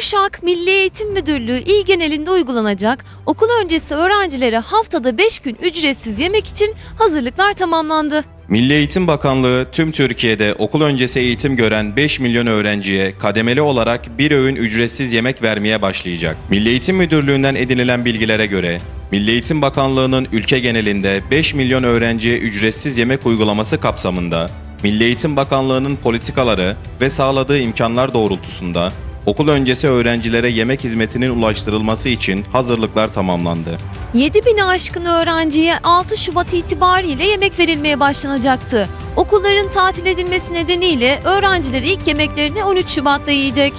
Uşak Milli Eğitim Müdürlüğü il genelinde uygulanacak okul öncesi öğrencilere haftada 5 gün ücretsiz yemek için hazırlıklar tamamlandı. Milli Eğitim Bakanlığı tüm Türkiye'de okul öncesi eğitim gören 5 milyon öğrenciye kademeli olarak bir öğün ücretsiz yemek vermeye başlayacak. Milli Eğitim Müdürlüğü'nden edinilen bilgilere göre Milli Eğitim Bakanlığı'nın ülke genelinde 5 milyon öğrenciye ücretsiz yemek uygulaması kapsamında Milli Eğitim Bakanlığı'nın politikaları ve sağladığı imkanlar doğrultusunda okul öncesi öğrencilere yemek hizmetinin ulaştırılması için hazırlıklar tamamlandı. 7000'i aşkın öğrenciye 6 Şubat itibariyle yemek verilmeye başlanacaktı. Okulların tatil edilmesi nedeniyle öğrenciler ilk yemeklerini 13 Şubat'ta yiyecek.